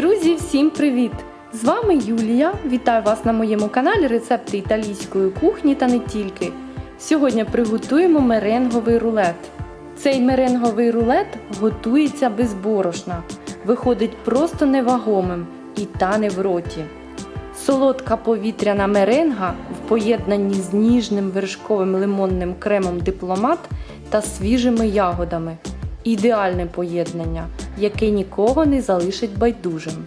Друзі, всім привіт! З вами Юлія. Вітаю вас на моєму каналі Рецепти італійської кухні та не тільки. Сьогодні приготуємо меренговий рулет. Цей меренговий рулет готується без борошна, виходить просто невагомим і тане в роті. Солодка повітряна меренга в поєднанні з ніжним вершковим лимонним кремом дипломат та свіжими ягодами. Ідеальне поєднання, яке нікого не залишить байдужим.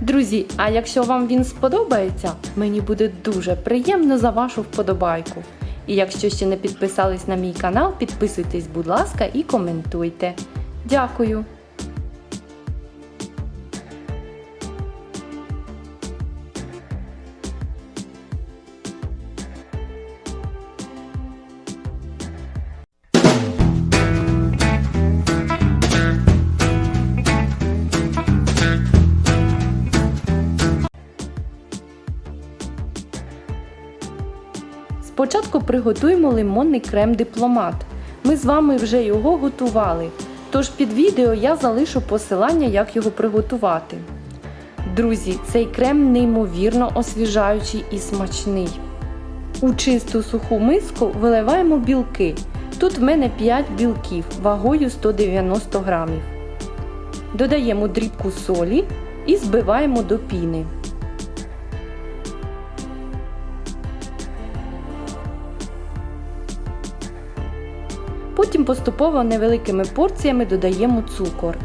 Друзі, а якщо вам він сподобається, мені буде дуже приємно за вашу вподобайку. І якщо ще не підписались на мій канал, підписуйтесь, будь ласка, і коментуйте. Дякую! Спочатку приготуємо лимонний крем дипломат. Ми з вами вже його готували, тож під відео я залишу посилання, як його приготувати. Друзі, цей крем неймовірно освіжаючий і смачний. У чисту суху миску виливаємо білки. Тут в мене 5 білків вагою 190 грамів. Додаємо дрібку солі і збиваємо до піни. Потім поступово невеликими порціями додаємо цукор.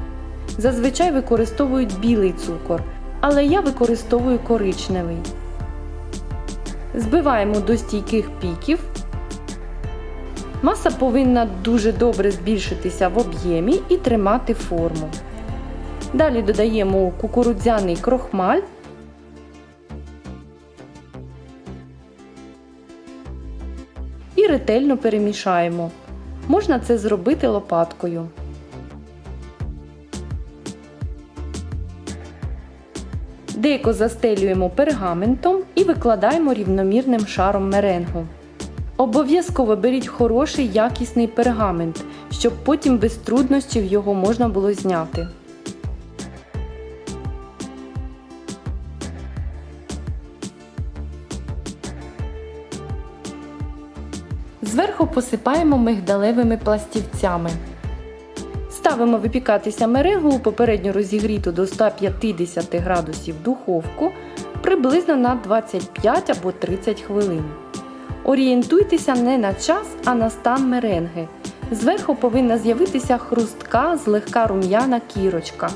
Зазвичай використовують білий цукор, але я використовую коричневий. Збиваємо до стійких піків. Маса повинна дуже добре збільшитися в об'ємі і тримати форму. Далі додаємо кукурудзяний крохмаль. І ретельно перемішаємо. Можна це зробити лопаткою. Деко застелюємо пергаментом і викладаємо рівномірним шаром меренгу. Обов'язково беріть хороший якісний пергамент, щоб потім без труднощів його можна було зняти. Зверху посипаємо мигдалевими пластівцями. Ставимо випікатися меренгу у попередньо розігріту до 150 градусів духовку приблизно на 25 або 30 хвилин. Орієнтуйтеся не на час, а на стан меренги. Зверху повинна з'явитися хрустка, злегка рум'яна кірочка,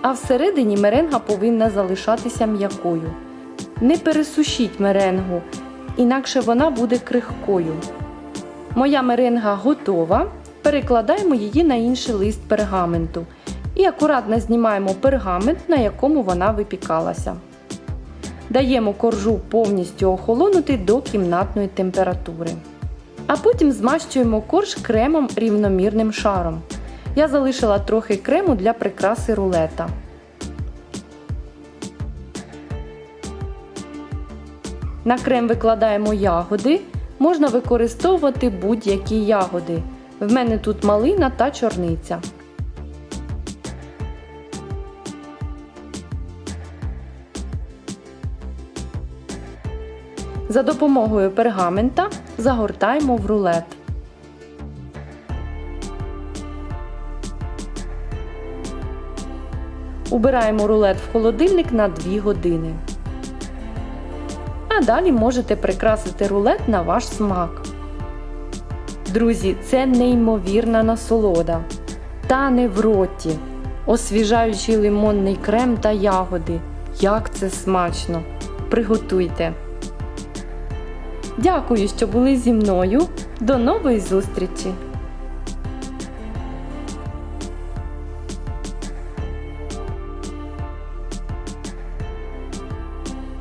а всередині меренга повинна залишатися м'якою. Не пересушіть меренгу, інакше вона буде крихкою. Моя меренга готова. Перекладаємо її на інший лист пергаменту і акуратно знімаємо пергамент, на якому вона випікалася. Даємо коржу повністю охолонути до кімнатної температури. А потім змащуємо корж кремом рівномірним шаром. Я залишила трохи крему для прикраси рулета. На крем викладаємо ягоди. Можна використовувати будь-які ягоди. В мене тут малина та чорниця. За допомогою пергамента загортаємо в рулет. Убираємо рулет в холодильник на 2 години. А далі можете прикрасити рулет на ваш смак. Друзі, це неймовірна насолода. Тане в роті, освіжаючий лимонний крем та ягоди. Як це смачно! Приготуйте! Дякую, що були зі мною. До нової зустрічі!